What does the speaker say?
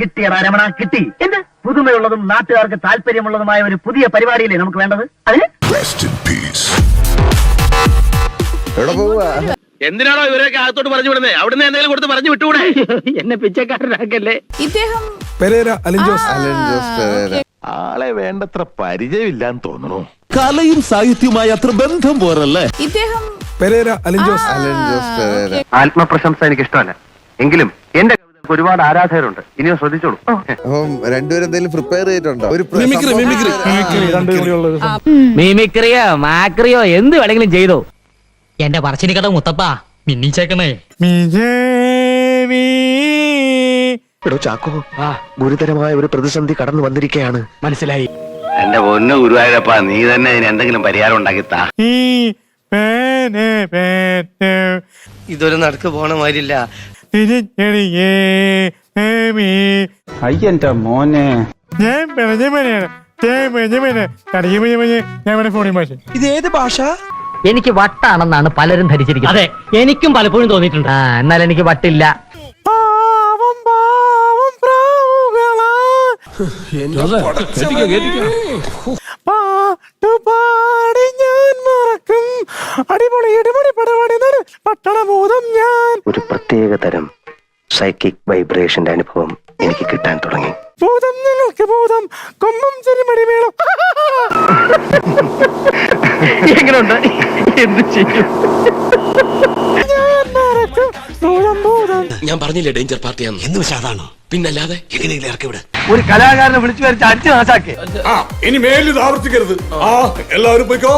കിട്ടിയടാ രമണ കിട്ടി. എന്ത്? പുതുമയുള്ളതും നാട്ടുകാർക്ക് താല്പര്യമുള്ളതുമായ ഒരു പുതിയ പരിപാടിയില്ലേ നമുക്ക് വേണ്ടത്? അതിന്? എന്തിനാണോ ഇവരൊക്കെ അകത്തോട്ട് പറഞ്ഞു വിടുന്നത് അവിടുന്ന് എന്തെങ്കിലും കൊടുത്ത് പറഞ്ഞു വിട്ടുകൂടെ? എന്നെ പിച്ചക്കാരനാക്കല്ലേ. ഇദ്ദേഹം പെരേര അലിൻജോസ് അലിൻജോസ് പെരേര. ആളെ വേണ്ടത്ര പരിചയമില്ലാന്ന് തോന്നുന്നു കലയും സാഹിത്യവുമായി അത്ര ബന്ധം പോരല്ലേ? ഇദ്ദേഹം പെരേര അലിൻജോസ് അലിൻജോസ് പെരേര ആത്മപ്രശംസ എനിക്ക് ഇഷ്ടമല്ല എങ്കിലും എന്റെ ഒരുപാട് ആരാധകരുണ്ട്. ഇനിയോ ശ്രദ്ധിച്ചോളൂ. അപ്പം രണ്ടുപേരും എന്തെങ്കിലും പ്രിപ്പയർ ചെയ്തിട്ടുണ്ടോ? ഒരു പ്ര- മിമിക്രി സംഭവം- മിമിക്രി മീമിക്രിയോ മാക്രിയോ എന്ത് വേണമെങ്കിലും ചെയ്തോ. എന്റെ പറച്ചിനി കട മുത്തപ്പ മിന്നിച്ചേക്കണേ എടോ ചാക്കോ ഗുരുതരമായ ഒരു പ്രതിസന്ധി കടന്നു വന്നിരിക്കുകയാണ് മനസ്സിലായി. എന്റെ പൊന്ന് ഗുരുവായൂരപ്പ നീ തന്നെ ഇതിന് എന്തെങ്കിലും പരിഹാരം ഉണ്ടാക്കി താ ഇതൊരു നടക്ക് പോണ മാതിരില്ല. അയ്യന്റെ മോനെ. എനിക്ക് വട്ടാണെന്നാണ് പലരും ധരിച്ചിരിക്കുന്നത്. അതെ എനിക്കും പലപ്പോഴും തോന്നിയിട്ടുണ്ട്. ആ എന്നാൽ എനിക്ക് വട്ടില്ല. ഒരു പ്രത്യേക തരം സൈക്കിക് വൈബ്രേഷന്റെ അനുഭവം എനിക്ക് കിട്ടാൻ തുടങ്ങി. ഭൂതം നിങ്ങൾക്ക് ഭൂതം എങ്ങനെയുണ്ട് എന്ത് ചെയ്യും? ഞാൻ പറഞ്ഞില്ലേ ഡേഞ്ചർ പാർട്ടിയാന്ന്? എന്ത് അതാണ്? പിന്നല്ലാതെ? എങ്ങനെയെങ്കിലും ഇറക്കി വിട്. ഒരു കലാകാരനെ വിളിച്ചു വരച്ച് അടിച്ചു നാശാക്കേ. ഇനി മേലിൽ ഇത് ആവർത്തിക്കരുത്. ആ എല്ലാവരും പോയിക്കോ.